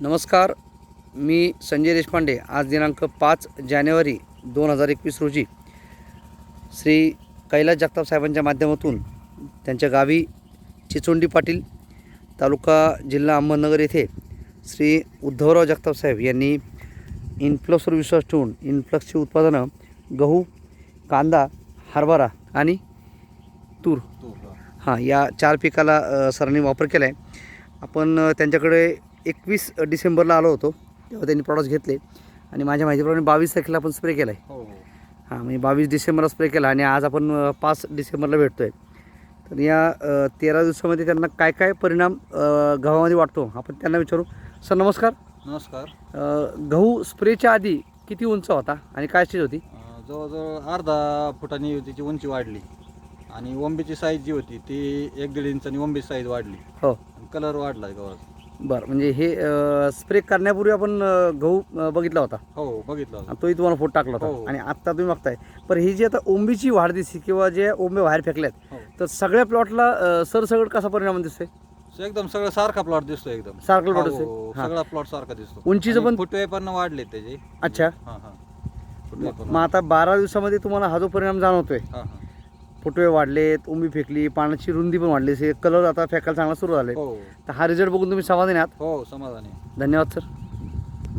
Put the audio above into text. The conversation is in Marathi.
नमस्कार मी संजय देशपांडे. आज दिनांक पाच जानेवारी दोन हजार एकवीस रोजी श्री कैलास जगताप साहेबांच्या माध्यमातून त्यांच्या गावी चिचोंडी पाटील तालुका जिल्हा अहमदनगर येथे श्री उद्धवराव जगताप साहेब यांनी इन्फ्लक्सवर विश्वास ठेवून इन्फ्लक्सची उत्पादनं गहू कांदा हरभरा आणि तूर हां. या चार पिकाला सरांनी वापर केला आहे आपण त्यांच्याकडे एकवीस डिसेंबरला आलो होतो तेव्हा त्यांनी प्रॉडक्ट्स घेतले. आणि माझ्या माहितीप्रमाणे बावीस तारखेला आपण स्प्रे केला आहे हो. म्हणजे बावीस डिसेंबरला स्प्रे केला आणि आज आपण पाच डिसेंबरला भेटतो आहे तर या तेरा दिवसामध्ये त्यांना काय काय परिणाम गव्हामध्ये वाटतो आपण त्यांना विचारू. सर नमस्कार. नमस्कार. गहू स्प्रेच्या आधी किती उंच होता आणि काय स्टेज होती? जवळजवळ अर्धा फुटांनी त्याची उंची वाढली. आणि वंबीची साईज जी होती ती एक दीड इंचानी वंबीची साईज वाढली. हो. कलर वाढला गव्हाचा. बरं म्हणजे हे स्प्रे करण्यापूर्वी आपण गहू बघितला होता. हो बघितलं होतं. आणि तोही तुम्हाला फोटो टाकला होता. हो. आणि आत्ता तुम्ही बघताय. पण ही जी आता ओंबीची वाढ दिसते किंवा जे ओंबे बाहेर फेकल्यात हो. तर सगळ्या प्लॉटला सरसगट कसा परिणाम दिसतोय? So एकदम सगळं सारखा प्लॉट दिसतो एकदम. सारखा plot हो, दिसतोय? हो, हा. सगळा प्लॉट सारखा दिसतो. उंचीचं आणि पण- फुटवे पण वाढले त्याचे. अच्छा. हा हा. फुटवे पण मग आता बारा दिवसामध्ये तुम्हाला हा जो परिणाम जाणवतोय हा हा. फुटवे वाढलेत ओंबी फेकली पानाची रुंदी पण वाढली. कलर आता फेकायला चांगला सुरू झाले हो. तर हा रिझल्ट बघून तुम्ही समाधानी आहात? हो समाधानी धन्यवाद सर